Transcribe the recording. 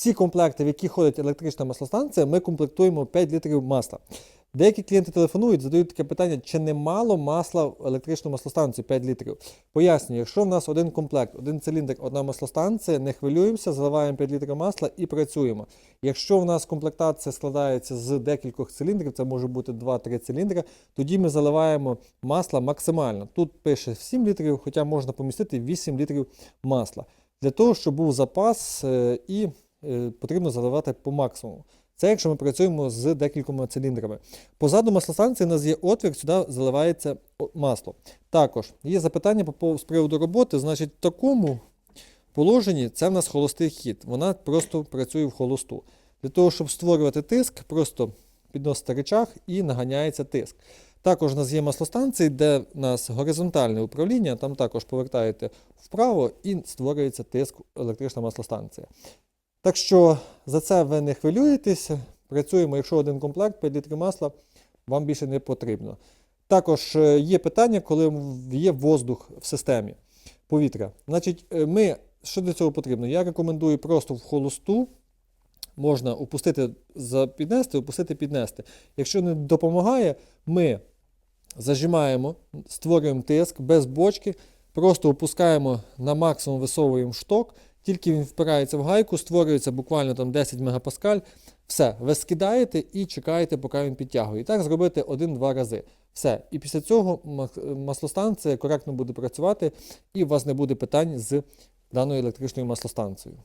всі комплекти, в які ходить електрична маслостанція, ми комплектуємо 5 літрів масла. Деякі клієнти телефонують, задають таке питання, чи не мало масла в електричну маслостанцію 5 літрів. Пояснюю, якщо в нас один комплект, один циліндр, одна маслостанція, не хвилюємося, заливаємо 5 літрів масла і працюємо. Якщо в нас комплектація складається з декількох циліндрів, це може бути 2-3 циліндри, тоді ми заливаємо масла максимально. Тут пише 7 літрів, хоча можна помістити 8 літрів масла. Для того, щоб був запас е, і потрібно заливати по максимуму. Це якщо ми працюємо з декількома циліндрами. Позаду маслостанції у нас є отвір, сюди заливається масло. Також є запитання з приводу роботи. Значить, в такому положенні це в нас холостий хід. Вона просто працює в холосту. Для того, щоб створювати тиск, просто підносите речах і наганяється тиск. Також у нас є маслостанції, де у нас горизонтальне управління, там також повертаєте вправо і створюється тиск електрична маслостанція. Так що за це ви не хвилюєтеся. Працюємо, якщо один комплект, 5 літрів масла, вам більше не потрібно. Також е, є питання, коли є воздух в системі повітря. Значить, е, ми, що для цього потрібно? Я рекомендую просто в холосту можна опустити, піднести, опустити, піднести. Якщо не допомагає, ми зажимаємо, створюємо тиск без бочки, просто опускаємо на максимум, висовуємо шток, тільки він впирається в гайку, створюється буквально там 10 мегапаскаль. Все, ви скидаєте і чекаєте, поки він підтягує. І так зробити один-два рази. Все. І після цього маслостанція коректно буде працювати, і у вас не буде питань з даною електричною маслостанцією.